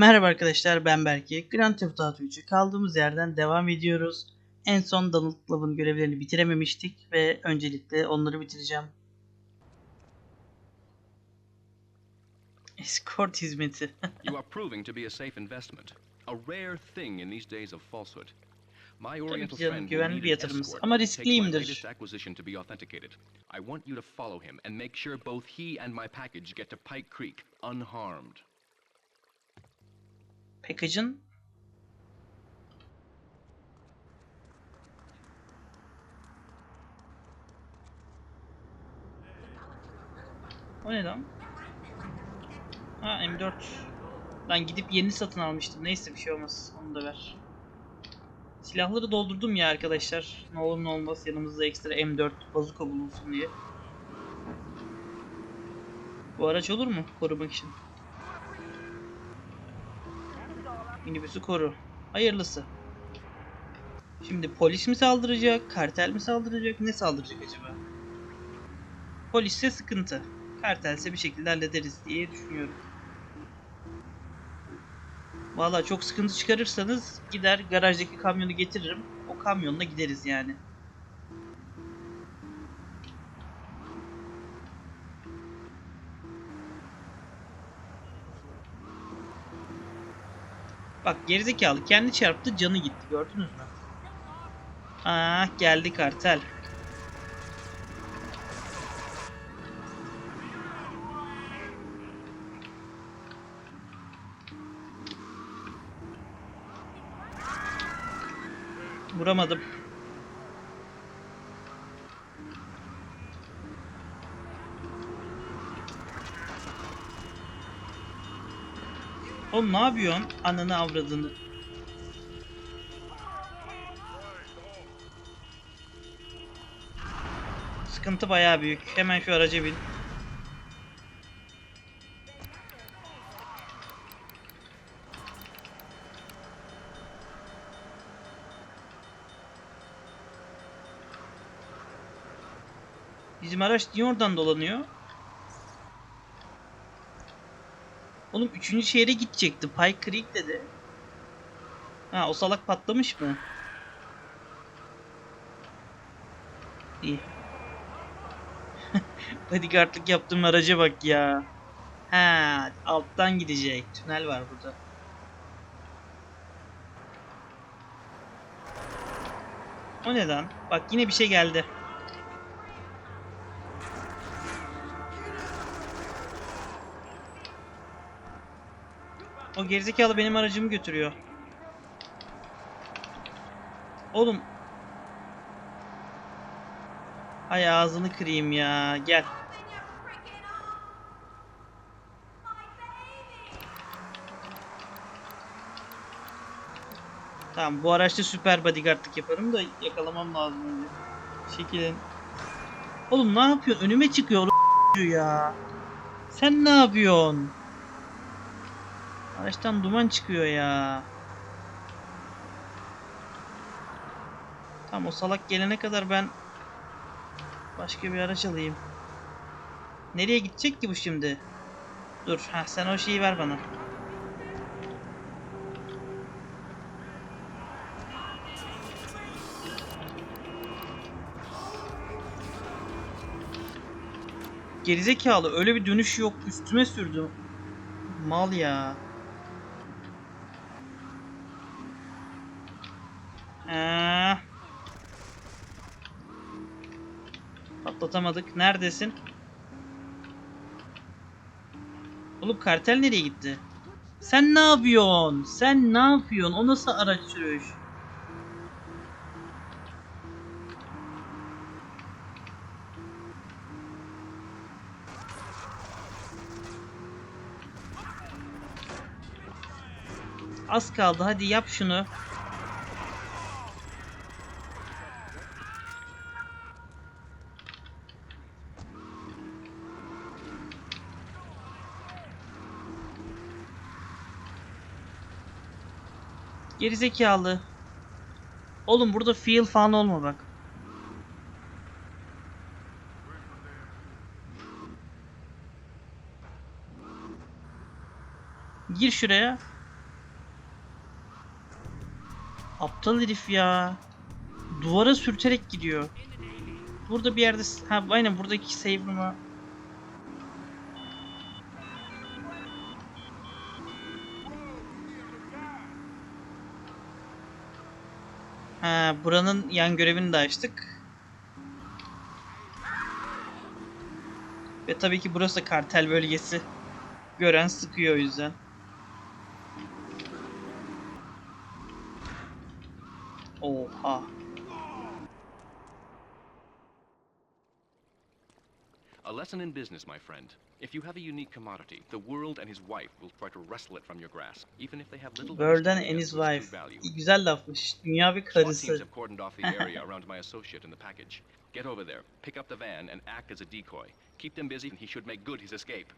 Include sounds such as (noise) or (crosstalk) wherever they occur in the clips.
Merhaba arkadaşlar ben Berke. Grand Theft Auto 3'ü kaldığımız yerden devam ediyoruz. En son Donald Glover'ın görevlerini bitirememiştik ve öncelikle onları bitireceğim. Escort hizmeti. (laughs) You are proving to be a safe investment, a rare thing in these days of falsehood. My Oriental friend güvenli bir yatırımız. Ama riskliyimdir. acquisition to be authenticated. I want you to follow him and make sure both he and my package get to Pike Creek unharmed. Package'ın O ne lan? Ha M4. Ben gidip yeni satın almıştım. Neyse bir şey olmaz. Onu da ver. Silahları doldurdum ya arkadaşlar. Ne olur ne olmaz yanımızda ekstra M4 bazuka bulunsun diye. Bu araç olur mu korumak için? Minibüsü koru. Hayırlısı. Şimdi polis mi saldıracak, kartel mi saldıracak, ne saldıracak acaba? Polisse sıkıntı. Kartelse bir şekilde hallederiz diye düşünüyorum. Valla çok sıkıntı çıkarırsanız gider garajdaki kamyonu getiririm. O kamyonla gideriz yani. Bak gerizekalı kendi çarptı canı gitti gördünüz mü? Ah geldi kartel. Vuramadım. Oğlum ne yapıyorsun? Ananı avradını. Sıkıntı bayağı büyük. Hemen şu araca bin. Bizim araç niye oradan dolanıyor? Oğlum üçüncü şehre gidecekti. Pike Creek dedi. Ha o salak patlamış mı? İyi. (laughs) Bodyguardlık yaptığım araca bak ya. Ha alttan gidecek. Tünel var burada. O neden? Bak yine bir şey geldi. O gerizekalı benim aracımı götürüyor. Oğlum. Ay ağzını kırayım ya. Gel. Tamam bu araçta süper bodyguardlık yaparım da yakalamam lazım önce. Şekilin. Oğlum ne yapıyorsun? Önüme çıkıyor (laughs) ya. Sen ne yapıyorsun? Araçtan duman çıkıyor ya. Tamam o salak gelene kadar ben başka bir araç alayım. Nereye gidecek ki bu şimdi? Dur, ha sen o şeyi ver bana. Gerizekalı öyle bir dönüş yok. Üstüme sürdü. Mal ya. Ee, patlatamadık. Neredesin? Oğlum kartel nereye gitti? Sen ne yapıyorsun? Sen ne yapıyorsun? O nasıl araç sürüş? Az kaldı. Hadi yap şunu. Gerizekalı. Oğlum burada feel falan olma bak. Gir şuraya. Aptal herif ya. Duvara sürterek gidiyor. Burada bir yerde... Ha aynen buradaki save room'a Ha, buranın yan görevini de açtık. Ve tabii ki burası da kartel bölgesi. Gören sıkıyor o yüzden. Oha. Lesson in business, my friend. If you have a unique commodity, the world and his wife will try to wrestle it from your grasp, even if they have little World and his wife. value. Güzel lafmış. Dünya teams karısı. have cordoned off the area (laughs) around my associate and the package. Get over there, pick up the van, and act as a decoy. Keep them busy, and he should make good his escape.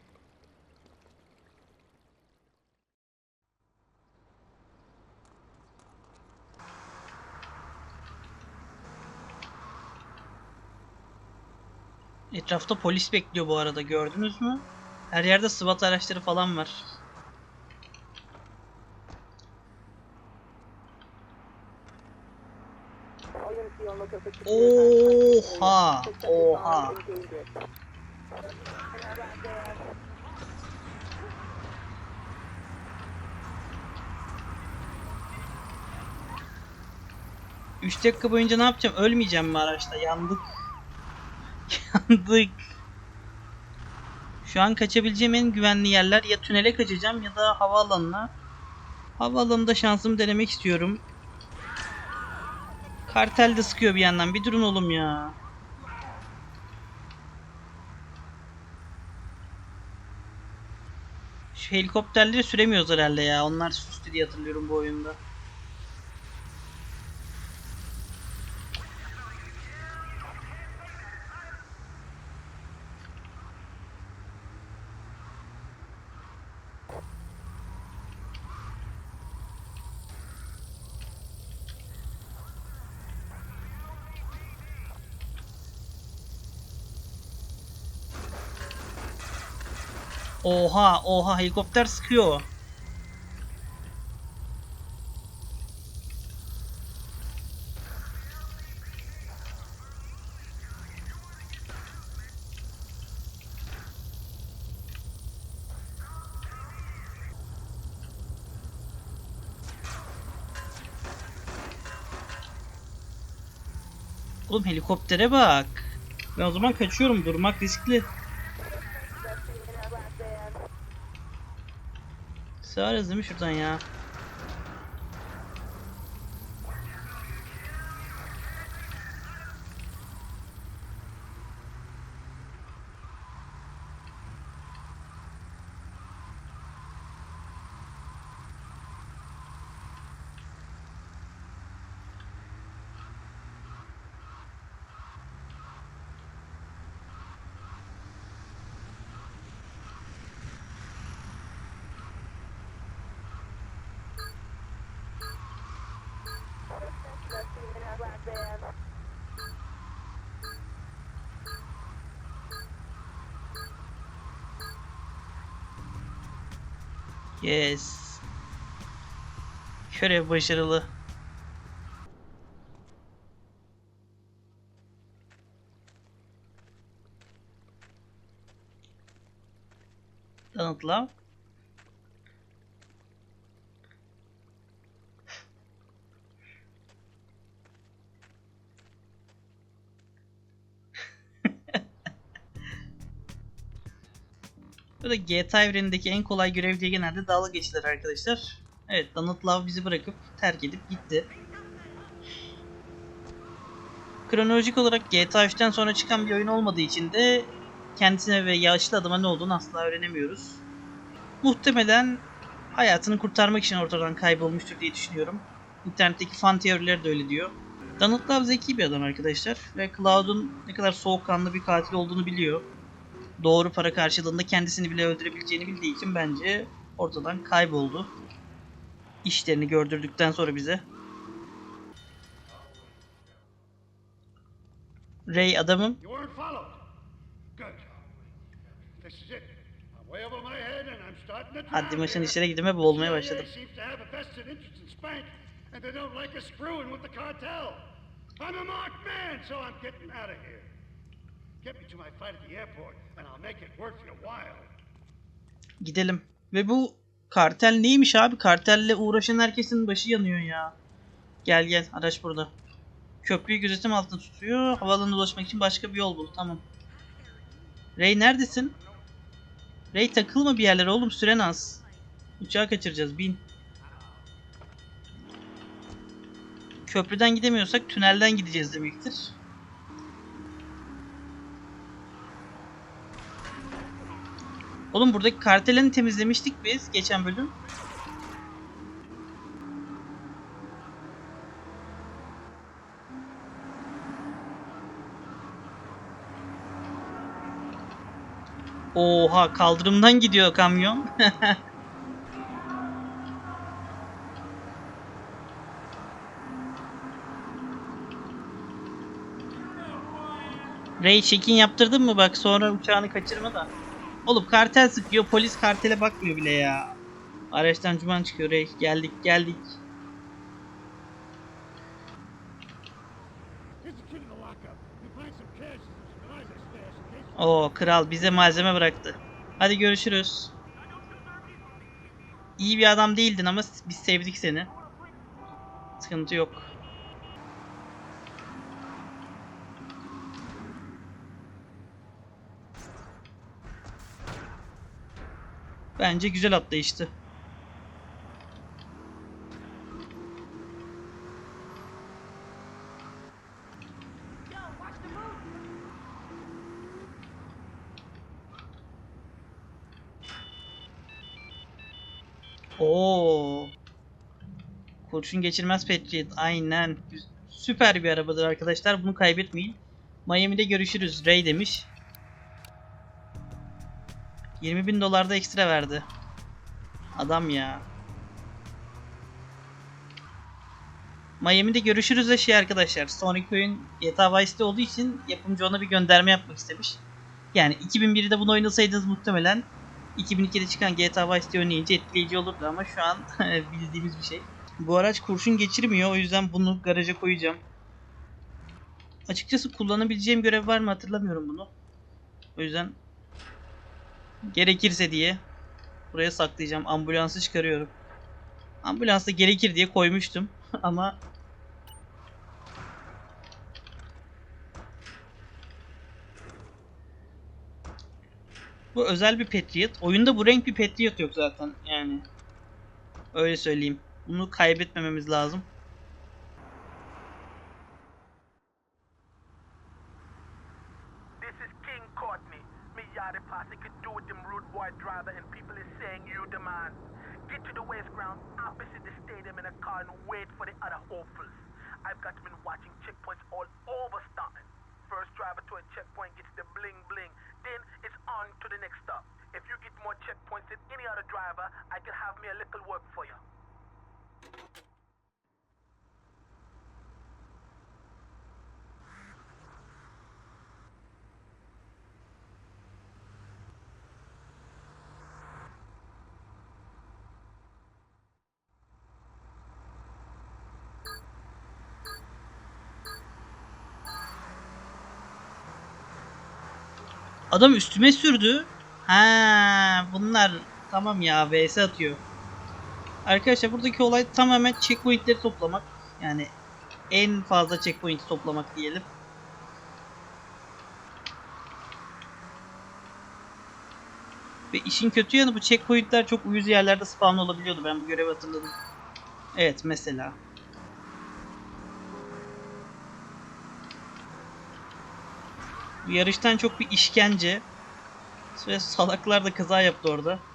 Etrafta polis bekliyor bu arada gördünüz mü? Her yerde SWAT araçları falan var. Oha! Oha! Üç dakika boyunca ne yapacağım? Ölmeyeceğim mi araçta? Yandık. Yandık. Şu an kaçabileceğim en güvenli yerler ya tünele kaçacağım ya da havaalanına. Havaalanında şansımı denemek istiyorum. Kartel de sıkıyor bir yandan. Bir durun oğlum ya. Şu helikopterleri süremiyoruz herhalde ya. Onlar sustu diye hatırlıyorum bu oyunda. Oha oha helikopter sıkıyor. Oğlum helikoptere bak. Ben o zaman kaçıyorum. Durmak riskli. Sığarız değil mi şuradan ya? Yes. Görev başarılı. Tanıtla. Da GTA evrenindeki en kolay görev diye genelde dalga geçilir arkadaşlar. Evet Donald Love bizi bırakıp terk edip gitti. Kronolojik olarak GTA 3'ten sonra çıkan bir oyun olmadığı için de kendisine ve yaşlı adama ne olduğunu asla öğrenemiyoruz. Muhtemelen hayatını kurtarmak için ortadan kaybolmuştur diye düşünüyorum. İnternetteki fan teorileri de öyle diyor. Donald Love zeki bir adam arkadaşlar ve Cloud'un ne kadar soğukkanlı bir katil olduğunu biliyor doğru para karşılığında kendisini bile öldürebileceğini bildiği için bence ortadan kayboldu. İşlerini gördürdükten sonra bize. Ray adamım. You weren't followed. Good. This is it. I'm way over my head and I'm starting to Haddi drown maşın here. işlere gidime boğulmaya başladım. and they don't like us screwing with the cartel. I'm a marked man, so I'm getting out of here. Gidelim. Ve bu kartel neymiş abi? Kartelle uğraşan herkesin başı yanıyor ya. Gel gel araç burada. Köprüyü gözetim altında tutuyor. Havaalanına ulaşmak için başka bir yol bul. Tamam. Ray neredesin? Ray takılma bir yerlere oğlum süren az. Uçağı kaçıracağız bin. Köprüden gidemiyorsak tünelden gideceğiz demektir. Oğlum buradaki kartelini temizlemiştik biz geçen bölüm. Oha kaldırımdan gidiyor kamyon. (laughs) Ray check-in yaptırdın mı bak sonra uçağını kaçırma da. Oğlum kartel sıkıyor polis kartele bakmıyor bile ya. Araçtan cuman çıkıyor Ray. Geldik geldik. Oo kral bize malzeme bıraktı. Hadi görüşürüz. İyi bir adam değildin ama biz sevdik seni. Sıkıntı yok. Bence güzel atlayıştı. Oo. Kurşun geçirmez Patriot. Aynen. Süper bir arabadır arkadaşlar. Bunu kaybetmeyin. Miami'de görüşürüz. Ray demiş. 20 bin dolar da ekstra verdi. Adam ya. Miami'de görüşürüz de şey arkadaşlar. Sonraki oyun GTA Vice'de olduğu için yapımcı ona bir gönderme yapmak istemiş. Yani 2001'de bunu oynasaydınız muhtemelen 2002'de çıkan GTA Vice'de oynayınca etkileyici olurdu ama şu an (laughs) bildiğimiz bir şey. Bu araç kurşun geçirmiyor o yüzden bunu garaja koyacağım. Açıkçası kullanabileceğim görev var mı hatırlamıyorum bunu. O yüzden gerekirse diye buraya saklayacağım. Ambulansı çıkarıyorum. Ambulansta gerekir diye koymuştum (laughs) ama Bu özel bir Patriot. Oyunda bu renk bir Patriot yok zaten yani. Öyle söyleyeyim. Bunu kaybetmememiz lazım. And wait for the other hopefuls. I've got been watching checkpoints all over Staunton. First driver to a checkpoint gets the bling bling. Then it's on to the next stop. If you get more checkpoints than any other driver, I can have me a little work for you. Adam üstüme sürdü. Ha, bunlar tamam ya vs atıyor. Arkadaşlar buradaki olay tamamen checkpointleri toplamak. Yani en fazla checkpoint'i toplamak diyelim. Ve işin kötü yanı bu checkpoint'ler çok uyuz yerlerde spawn olabiliyordu. Ben bu görevi hatırladım. Evet mesela. Bu yarıştan çok bir işkence. Ve salaklar da kaza yaptı orada.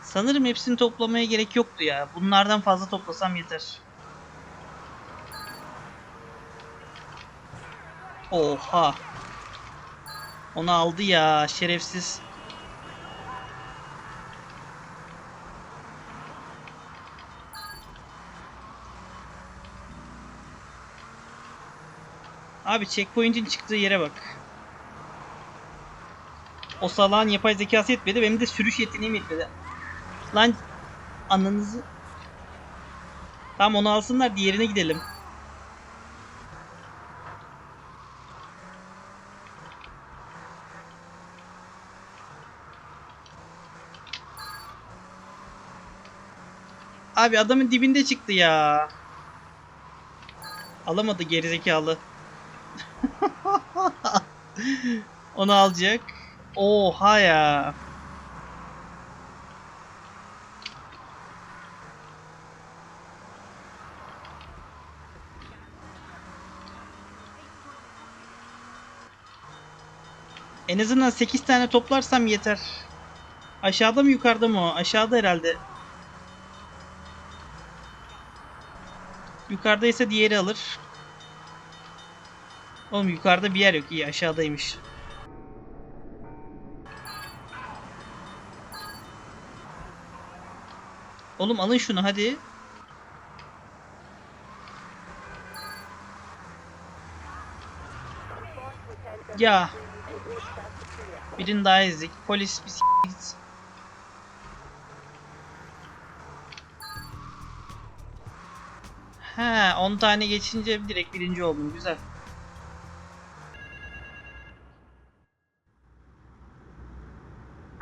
Sanırım hepsini toplamaya gerek yoktu ya. Bunlardan fazla toplasam yeter. Oha. Onu aldı ya şerefsiz. Abi checkpoint'in çıktığı yere bak. O salağın yapay zekası yetmedi benim de sürüş yeteneğim yetmedi. Lan Ananızı. Tamam onu alsınlar diğerine gidelim. Abi adamın dibinde çıktı ya. Alamadı gerizekalı. Onu alacak. Oha ya. En azından 8 tane toplarsam yeter. Aşağıda mı yukarıda mı o? Aşağıda herhalde. Yukarıdaysa diğeri alır. Oğlum yukarıda bir yer yok. İyi aşağıdaymış. Oğlum alın şunu hadi. Ya. Birini daha ezdik. Polis bir s- git. He 10 tane geçince direkt birinci oldum. Güzel.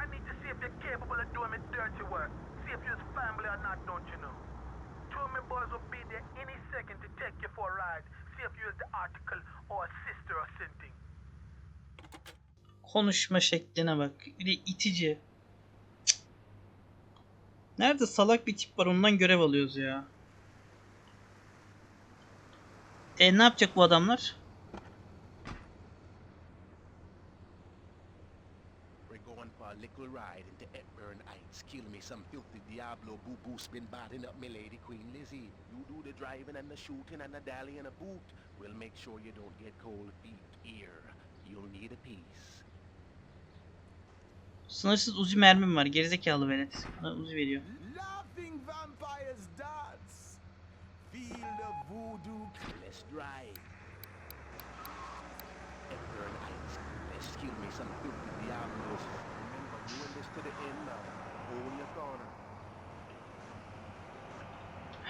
I need to see if you're capable of doing me dirty work. See if you're family or not, don't you know? Two of my boys will be there any second to take you for a ride. See if you're the article or a sister or something. Konuşma şekline bak. Bir de itici. Nerede salak bir tip var ondan görev alıyoruz ya. E ne yapacak bu adamlar? Diablo boo boo spin batting up me lady Queen Lizzie. You do the driving and the shooting and the dally and a boot. We'll make sure you don't get cold feet here. You'll need a piece. Sınırsız uzi mermim var. Gerizekalı velet. Bana uzi veriyor.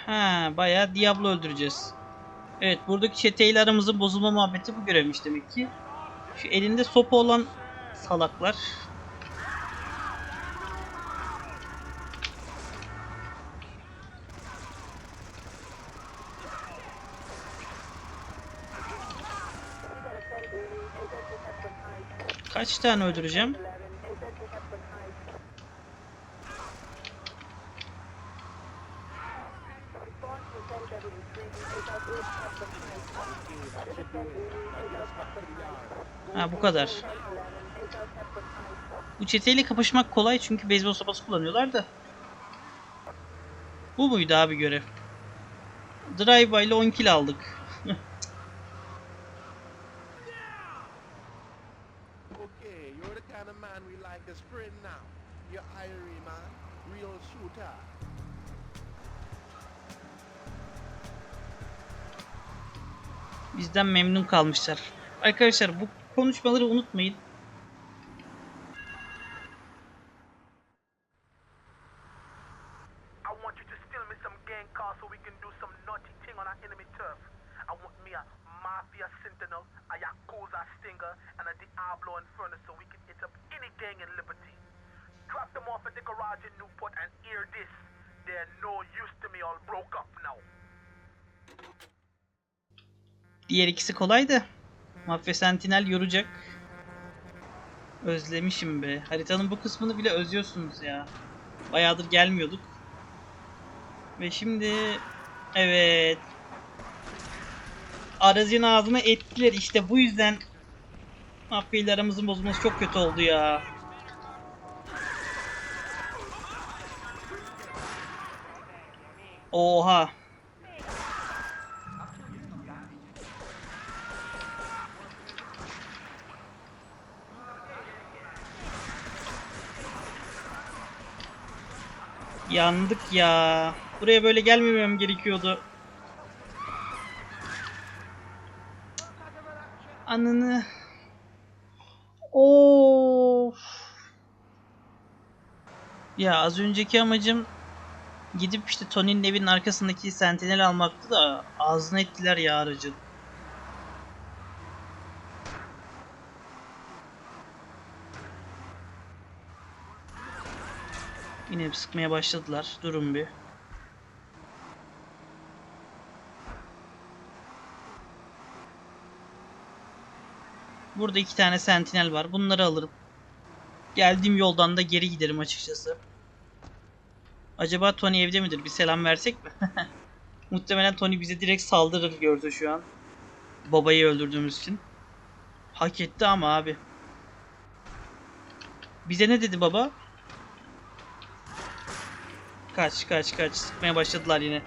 Ha, bayağı Diablo öldüreceğiz. Evet, buradaki çeteyle aramızın bozulma muhabbeti bu görevmiş demek ki. Şu elinde sopa olan salaklar. Kaç tane öldüreceğim? Ha bu kadar. Bu çeteyle kapışmak kolay çünkü beyzbol sopası kullanıyorlar da. Bu muydu abi görev? Drive ile 10 kill aldık. Okay, you're the kind of man we like as friend now. You're Irie, man. Real shooter. Bizden memnun kalmışlar. Arkadaşlar bu konuşmaları unutmayın. I want you to steal me some gang cars so we can do some naughty thing on our enemy turf. I want me a Mafia Sentinel, a Yakuza Stinger, and a Diablo Inferno so we can hit up any gang in Liberty. Drop them off at the garage in Newport and hear this. They're no use to me, all broke up now. Diğer ikisi kolaydı. Mafya Sentinel yoracak. Özlemişim be. Haritanın bu kısmını bile özlüyorsunuz ya. Bayağıdır gelmiyorduk. Ve şimdi evet. Arazinin ağzına ettiler. İşte bu yüzden Mafya ile aramızın bozulması çok kötü oldu ya. Oha. Yandık ya. Buraya böyle gelmemem gerekiyordu. Ananı. Of. Ya az önceki amacım Gidip işte Tony'nin evinin arkasındaki sentinel almaktı da ağzına ettiler ya aracın. Yine sıkmaya başladılar. Durun bir. Burada iki tane sentinel var. Bunları alırım. Geldiğim yoldan da geri giderim açıkçası. Acaba Tony evde midir? Bir selam versek mi? (laughs) Muhtemelen Tony bize direkt saldırır gördü şu an. Babayı öldürdüğümüz için. Hak etti ama abi. Bize ne dedi baba? Kaç kaç kaç. Sıkmaya başladılar yine.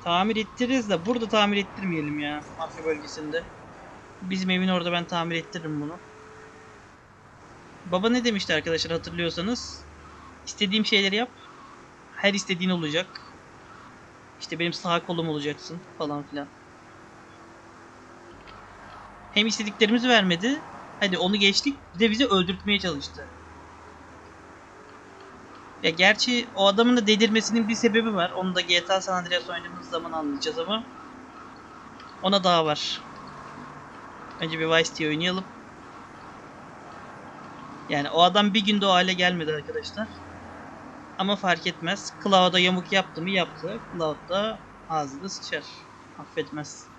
Tamir ettiririz de burada tamir ettirmeyelim ya. Mafya bölgesinde. Bizim evin orada ben tamir ettiririm bunu. Baba ne demişti arkadaşlar hatırlıyorsanız? İstediğim şeyleri yap. Her istediğin olacak. İşte benim sağ kolum olacaksın falan filan. Hem istediklerimizi vermedi. Hadi onu geçtik. Bir de bizi öldürtmeye çalıştı. Ya gerçi o adamın da delirmesinin bir sebebi var. Onu da GTA San Andreas oynadığımız zaman anlayacağız ama ona daha var. Önce bir Vice City oynayalım. Yani o adam bir günde o hale gelmedi arkadaşlar. Ama fark etmez. Cloud'a yamuk yaptı mı yaptı. Cloud da ağzını sıçar. Affetmez.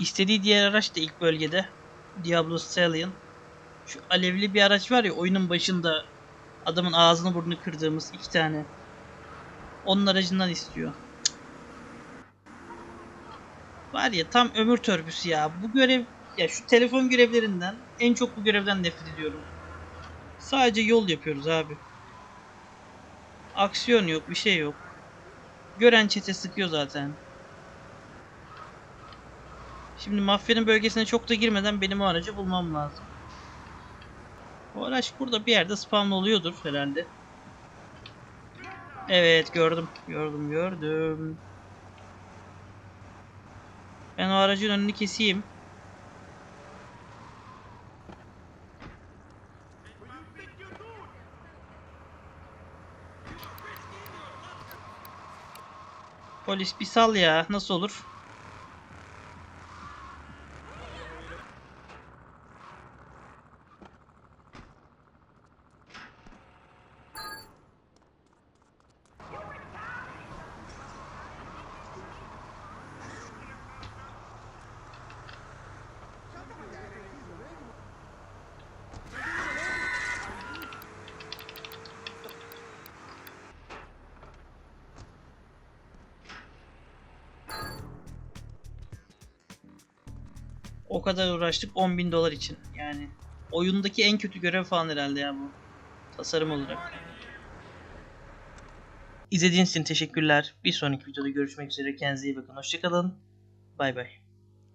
İstediği diğer araç da ilk bölgede. Diablo Stallion. Şu alevli bir araç var ya oyunun başında adamın ağzını burnunu kırdığımız iki tane. Onun aracından istiyor. Cık. Var ya tam ömür törpüsü ya. Bu görev ya şu telefon görevlerinden en çok bu görevden nefret ediyorum. Sadece yol yapıyoruz abi. Aksiyon yok, bir şey yok. Gören çete sıkıyor zaten. Şimdi mafyanın bölgesine çok da girmeden benim o aracı bulmam lazım. O araç burada bir yerde spawn oluyordur herhalde. Evet gördüm. Gördüm gördüm. Ben o aracın önünü keseyim. Polis bir sal ya. Nasıl olur? O kadar uğraştık 10.000 dolar için. Yani oyundaki en kötü görev falan herhalde ya bu. Tasarım olarak. İzlediğiniz için teşekkürler. Bir sonraki videoda görüşmek üzere. Kendinize iyi bakın. Hoşçakalın. Bay bay.